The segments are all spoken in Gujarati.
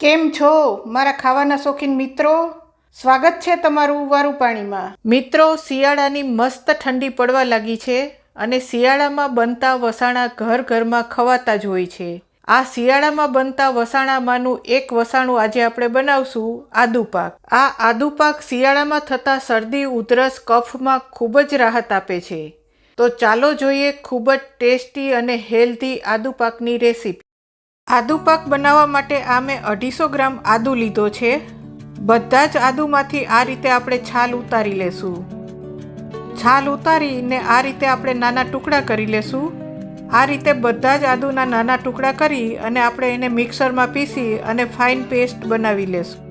કેમ છો, મારા ખાવાના શોખીન મિત્રો? સ્વાગત છે તમારું વારું પાણીમાં. મિત્રો, શિયાળાની મસ્ત ઠંડી પડવા લાગી છે અને શિયાળામાં બનતા વસાણા ઘર ઘરમાં ખવાતા જ હોય છે. આ શિયાળામાં બનતા વસાણામાંનું એક વસાણું આજે આપણે બનાવશું, આદુ પાક. આ આદુ પાક શિયાળામાં થતા શરદી, ઉધરસ, કફમાં ખૂબ જ રાહત આપે છે. તો ચાલો જોઈએ ખૂબ જ ટેસ્ટી અને હેલ્ધી આદુ પાકની રેસીપી. આદુ પાક બનાવવા માટે આ મેં અઢીસો ગ્રામ આદુ લીધો છે. બધા જ આદુમાંથી આ રીતે આપણે છાલ ઉતારી લેશું. છાલ ઉતારીને આ રીતે આપણે નાના ટુકડા કરી લેશું. આ રીતે બધા જ આદુના નાના ટુકડા કરી અને આપણે એને મિક્સરમાં પીસી અને ફાઇન પેસ્ટ બનાવી લેશું.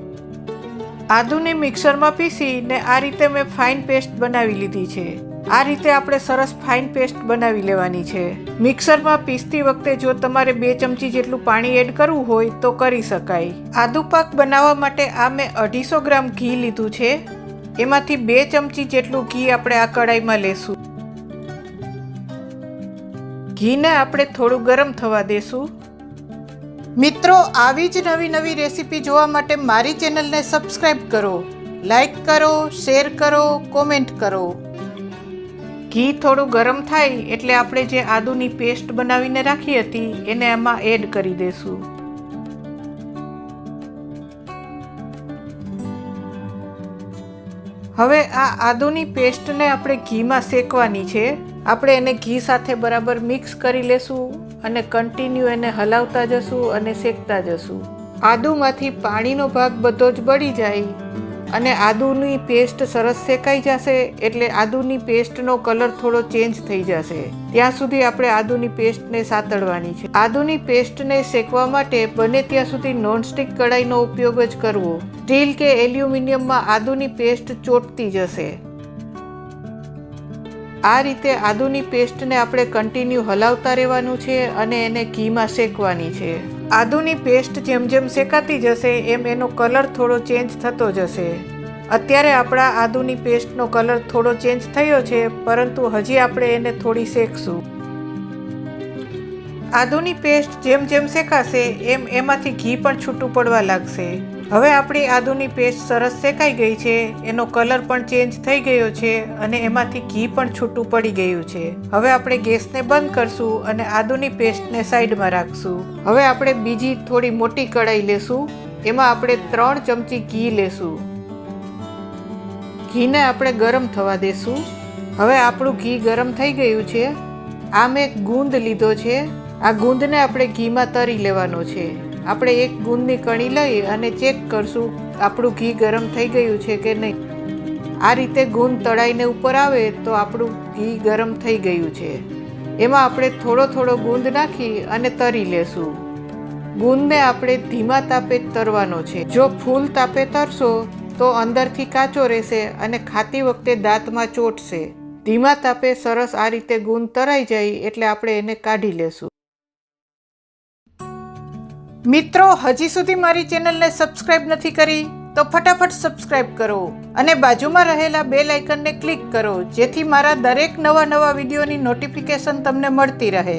આદુને મિક્સરમાં પીસીને આ રીતે મેં ફાઇન પેસ્ટ બનાવી લીધી છે. આ રીતે આપણે સરસ ફાઇન પેસ્ટ બનાવી લેવાની છે. મિક્સરમાં પીસતી વખતે જો તમારે બે ચમચી જેટલું પાણી એડ કરવું હોય તો કરી શકાય. આદુ પાક બનાવવા માટે આ મેં અઢીસો ગ્રામ ઘી લીધું છે. એમાંથી બે ચમચી જેટલું ઘી આપણે આ કડાઈમાં લેશું. ઘીને આપણે થોડું ગરમ થવા દેશું. મિત્રો, આવી જ નવી નવી રેસીપી જોવા માટે મારી ચેનલને સબસ્ક્રાઈબ કરો. લાઈક કરો, શેર કરો, કોમેન્ટ કરો. ઘી થોડું ગરમ થાય એટલે આપણે જે આદુની પેસ્ટ બનાવીને રાખી હતી, એને આમાં એડ કરી દેશું. હવે આ આદુની પેસ્ટને આપણે ઘીમાં શેકવાની છે. આપણે એને ઘી સાથે બરાબર મિક્સ કરી લેશું અને કન્ટિન્યુ એને હલાવતા જશું અને શેકતા જશું. આદુમાંથી પાણીનો ભાગ બધો જ બળી જાય. અને આદુની પેસ્ટ સરસ શેકાઈ જશે એટલે આદુની પેસ્ટનો કલર થોડો ચેન્જ થઈ જશે. ત્યાં સુધી આપણે આદુની પેસ્ટને સાતળવાની છે. આદુની પેસ્ટને શેકવા માટે બને ત્યાં સુધી નોનસ્ટિક કડાઈનો ઉપયોગ જ કરવો. સ્ટીલ કે એલ્યુમિનિયમમાં આદુની પેસ્ટ ચોટતી જશે. આ રીતે આદુની પેસ્ટને આપણે કન્ટિન્યુ હલાવતા રહેવાનું છે અને એને ઘીમાં શેકવાની છે. આદુની પેસ્ટ જેમ જેમ શેકાતી જશે, એમ એનો કલર થોડો ચેન્જ થતો જશે. અત્યારે આપણા આદુની પેસ્ટનો કલર થોડો ચેન્જ થયો છે, પરંતુ હજી આપણે એને થોડી શેકશું. આદુની પેસ્ટ જેમ જેમ શેકાશે, એમ એમાંથી ઘી પણ છૂટું પડવા લાગશે. હવે આપણી આદુની પેસ્ટ સરસ શેકાઈ ગઈ છે, એનો કલર પણ ચેન્જ થઈ ગયો છે અને એમાંથી ઘી પણ છૂટું પડી ગયું છે. હવે આપણે ગેસને બંધ કરશું અને આદુની પેસ્ટને સાઈડમાં રાખશું. હવે આપણે બીજી થોડી મોટી કઢાઈ લેશું, એમાં આપણે ત્રણ ચમચી ઘી લેશું. ઘીને આપણે ગરમ થવા દેશું. હવે આપણું ઘી ગરમ થઈ ગયું છે. આ મેં ગુંદ લીધો છે. આ ગુંદને આપણે ઘીમાં તરી લેવાનો છે. આપણે એક ગુંદની કણી લઈ અને ચેક કરશું આપણું ઘી ગરમ થઈ ગયું છે કે નહીં. આ રીતે ગુંદ તળાઈને ઉપર આવે તો આપણું ઘી ગરમ થઈ ગયું છે. એમાં આપણે થોડો થોડો ગુંદ નાખી અને તરી લેશું. ગુંદને આપણે ધીમા તાપે તરવાનો છે. જો ફૂલ તાપે તરશો તો અંદરથી કાચો રહેશે અને ખાતી વખતે દાંતમાં ચોટશે. ધીમા તાપે સરસ આ રીતે ગુંદ તરાઈ જાય એટલે આપણે એને કાઢી લેશું. મિત્રો, હજી સુધી મારી ચેનલને સબસ્ક્રાઇબ નથી કરી, તો ફટાફટ સબસ્ક્રાઇબ કરો અને બાજુમાં રહેલા બે લાઇકનને ક્લિક કરો, જેથી મારા દરેક નવા નવા વિડીયોની નોટિફિકેશન તમને મળતી રહે.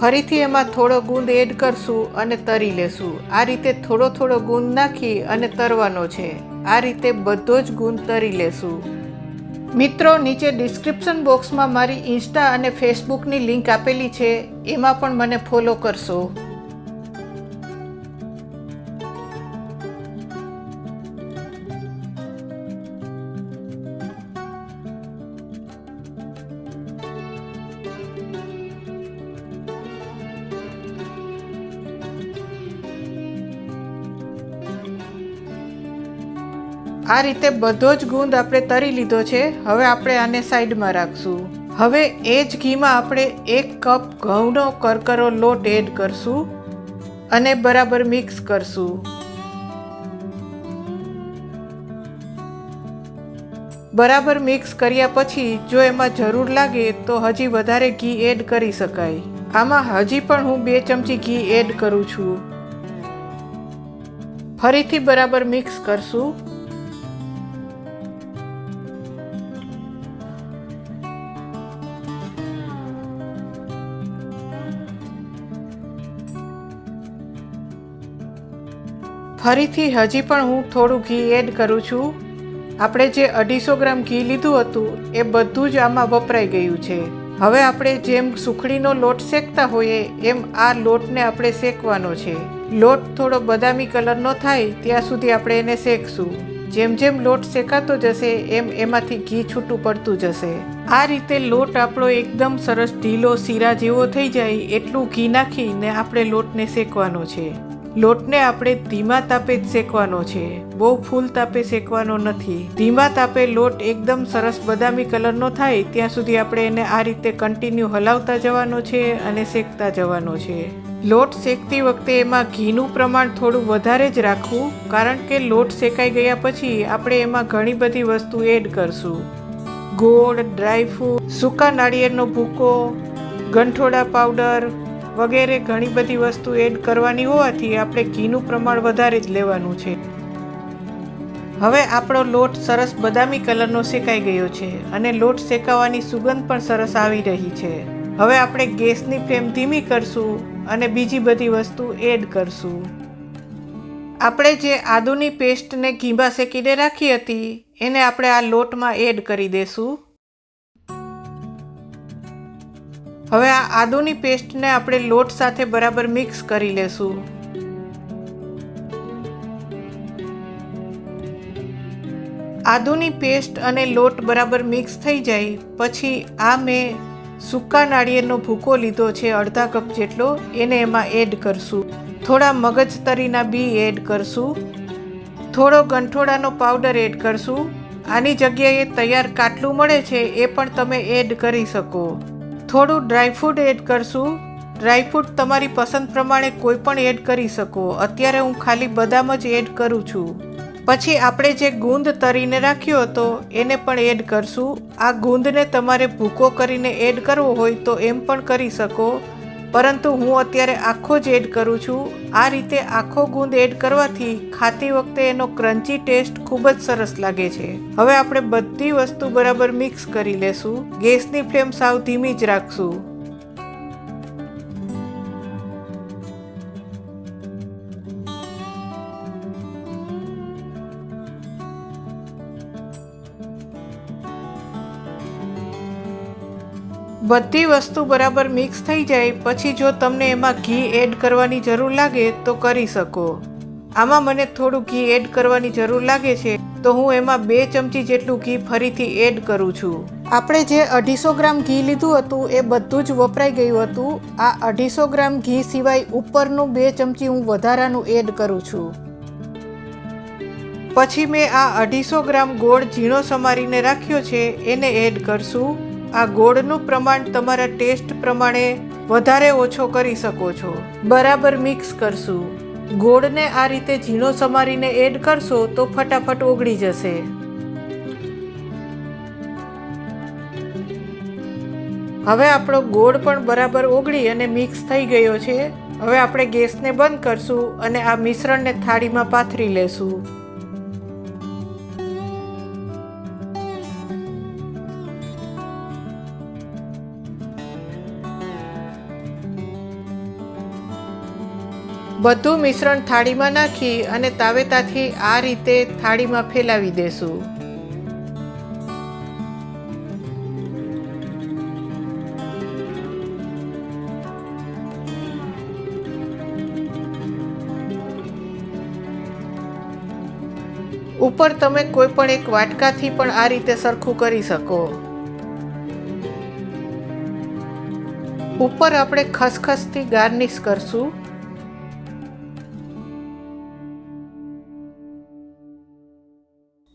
ફરીથી એમાં થોડો ગુંદ એડ કરશું અને તરી લેશું. આ રીતે થોડો થોડો ગુંદ નાખી અને તરવાનો છે. આ રીતે બધો જ ગુંદ તરી લેશું. મિત્રો, નીચે ડિસ્ક્રિપ્શન બોક્સમાં મારી ઇન્સ્ટા અને ફેસબુકની લિંક આપેલી છે. એમાં પણ મને ફોલો કરશો. આ રીતે બધો જ ગુંદ આપણે તરી લીધો છે. હવે આપણે આને સાઈડમાં રાખશું. હવે એ જ ઘીમાં આપણે એક કપ ઘઉંનો કરકરો લોટ એડ કરશું અને બરાબર મિક્સ કરશું. બરાબર મિક્સ કર્યા પછી જો એમાં જરૂર લાગે તો હજી વધારે ઘી એડ કરી શકાય. આમાં હજી પણ હું બે ચમચી ઘી એડ કરું છું. ફરીથી બરાબર મિક્સ કરશું. ફરીથી હજી પણ હું થોડું ઘી એડ કરું છું. આપણે જે અઢીસો ગ્રામ ઘી લીધું હતું, એ બધું જ આમાં વપરાઈ ગયું છે. હવે આપણે જેમ સુખડીનો લોટ શેકતા હોઈએ, એમ આ લોટને આપણે શેકવાનો છે. લોટ થોડો બદામી કલરનો થાય, ત્યાં સુધી આપણે એને શેકશું. જેમ જેમ લોટ શેકાતો જશે, એમ એમાંથી ઘી છૂટું પડતું જશે. આ રીતે લોટ આપણો એકદમ સરસ ઢીલો શીરા જેવો થઈ જાય, એટલું ઘી નાખીને આપણે લોટને શેકવાનો છે. લોટને આપણે ધીમા તાપે જ શેકવાનો છે. બહુ ફૂલ તાપે શેકવાનો નથી. ધીમા તાપે લોટ એકદમ સરસ બદામી કલરનો થાય, ત્યાં સુધી આપણે એને આ રીતે કન્ટિન્યુ હલાવતા જવાનો છે અને શેકતા જવાનો છે. લોટ શેકતી વખતે એમાં ઘીનું પ્રમાણ થોડું વધારે જ રાખવું, કારણ કે લોટ શેકાઈ ગયા પછી આપણે એમાં ઘણી બધી વસ્તુ એડ કરશું. ગોળ ડ્રાયફ્રૂટ સૂકા નાળિયેરનો ભૂકો, ગંઠોડા પાવડર વગેરે ઘણી બધી વસ્તુ એડ કરવાની હોવાથી આપણે ઘીનું પ્રમાણ વધારે જ લેવાનું છે. હવે આપણો લોટ સરસ બદામી કલરનો શેકાઈ ગયો છે અને લોટ શેકાવાની સુગંધ પણ સરસ આવી રહી છે. હવે આપણે ગેસની ફ્લેમ ધીમી કરશું અને બીજી બધી વસ્તુ એડ કરશું. આપણે જે આદુની પેસ્ટને ઘીમાં શેકીને રાખી હતી, એને આપણે આ લોટમાં એડ કરી દેશું. હવે આ આદુની પેસ્ટને આપણે લોટ સાથે બરાબર મિક્સ કરી લેશું. આદુની પેસ્ટ અને લોટ બરાબર મિક્સ થઈ જાય, પછી આ મેં સૂકા નાળિયેરનો ભૂકો લીધો છે અડધા કપ જેટલો, એને એમાં એડ કરશું. થોડા મગજ તરીના બી એડ કરશું. થોડો ગંઠોડાનો પાવડર એડ કરશું. આની જગ્યાએ તૈયાર કાટલું મળે છે, એ પણ તમે એડ કરી શકો. થોડું ડ્રાયફ્રૂટ એડ કરશું. ડ્રાયફ્રૂટ તમારી પસંદ પ્રમાણે કોઈ પણ એડ કરી શકો. અત્યારે હું ખાલી બદામ જ એડ કરું છું. પછી આપણે જે ગુંદ તરીને રાખ્યો હતો, એને પણ એડ કરશું. આ ગુંદને તમારે ભૂકો કરીને એડ કરવો હોય તો એમ પણ કરી શકો. પરંતુ હું અત્યારે આખો જ એડ કરું છું. આ રીતે આખો ગુંદ એડ કરવાથી ખાતી વખતે એનો ક્રન્ચી ટેસ્ટ ખૂબ જ સરસ લાગે છે. હવે આપણે બધી વસ્તુ બરાબર મિક્સ કરી લેશું. ગેસની ફ્લેમ સાવ ધીમી જ રાખશું. બધી વસ્તુ બરાબર મિક્સ થઈ જાય, પછી જો તમને એમાં ઘી એડ કરવાની જરૂર લાગે તો કરી શકો. આમાં મને થોડું ઘી એડ કરવાની જરૂર લાગે છે, તો હું એમાં બે ચમચી જેટલું ઘી ફરીથી એડ કરું છું. આપણે જે અઢીસો ગ્રામ ઘી લીધું હતું, એ બધું જ વપરાઈ ગયું હતું. આ અઢીસો ગ્રામ ઘી સિવાય ઉપરનું બે ચમચી હું વધારાનું એડ કરું છું. પછી મેં આ અઢીસો ગ્રામ ગોળ ઝીણો સમારીને રાખ્યો છે, એને એડ કરશું. આ ગોળનું પ્રમાણ તમારા ટેસ્ટ પ્રમાણે વધારે ઓછો કરી શકો છો. બરાબર મિક્સ કરશું. ગોળને આ રીતે ઝીણો સમારીને એડ કરશો તો ફટાફટ ઓગળી જશે. હવે આપણો ગોળ પણ બરાબર ઓગળી અને મિક્સ થઈ ગયો છે. હવે આપણે ગેસને બંધ કરશું અને આ મિશ્રણને થાળીમાં પાથરી લેશું. બધું મિશ્રણ થાળીમાં નાખી અને તાવેતાથી આ રીતે થાળીમાં ફેલાવી દેશું. ઉપર તમે કોઈ પણ એક વાટકાથી પણ આ રીતે સરખું કરી શકો. ઉપર આપણે ખસખસથી ગાર્નિશ કરશું.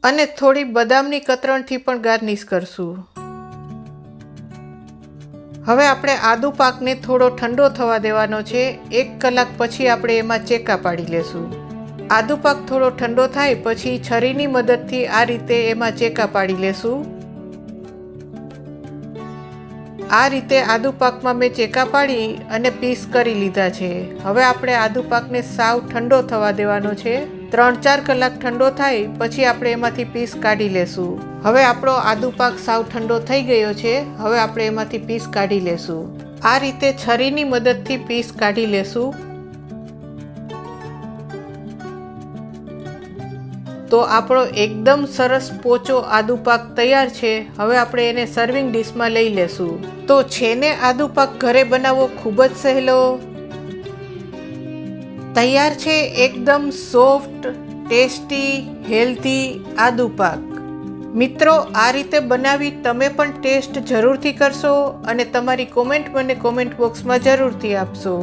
અને થોડી બદામની કતરણથી પણ ગાર્નિશ કરશું. હવે આપણે આદુ પાકને થોડો ઠંડો થવા દેવાનો છે. એક કલાક પછી આપણે એમાં ચેકા પાડી લેશું. આદુ પાક થોડો ઠંડો થાય પછી છરીની મદદથી આ રીતે એમાં ચેકા પાડી લેશું. આ રીતે આદુ પાકમાં મેં ચેકા પાડી અને પીસ કરી લીધા છે. હવે આપણે આદુ પાકને સાવ ઠંડો થવા દેવાનો છે. ત્રણ ચાર કલાક ઠંડો થાય, પછી આપણે એમાંથી પીસ કાઢી લેશું. હવે આપણો આદુ પાક સાવ ઠંડો થઈ ગયો છે, હવે આપણે એમાંથી પીસ કાઢી લેશું. આ રીતે છરીની મદદથી પીસ કાઢી લેશું. તો આપણો એકદમ સરસ પોચો આદુ પાક તૈયાર છે, હવે આપણે એને સર્વિંગ ડીશમાં લઈ લેશું. તો છેને આદુ પાક ઘરે બનાવવો ખૂબ જ સહેલો? તૈયાર છે એકદમ સોફ્ટ, ટેસ્ટી, હેલ્ધી આદુ પાક. મિત્રો, આ રીતે બનાવી તમે પણ ટેસ્ટ જરૂરથી કરશો અને તમારી કોમેન્ટ મને કોમેન્ટ બોક્સમાં જરૂરથી આપશો.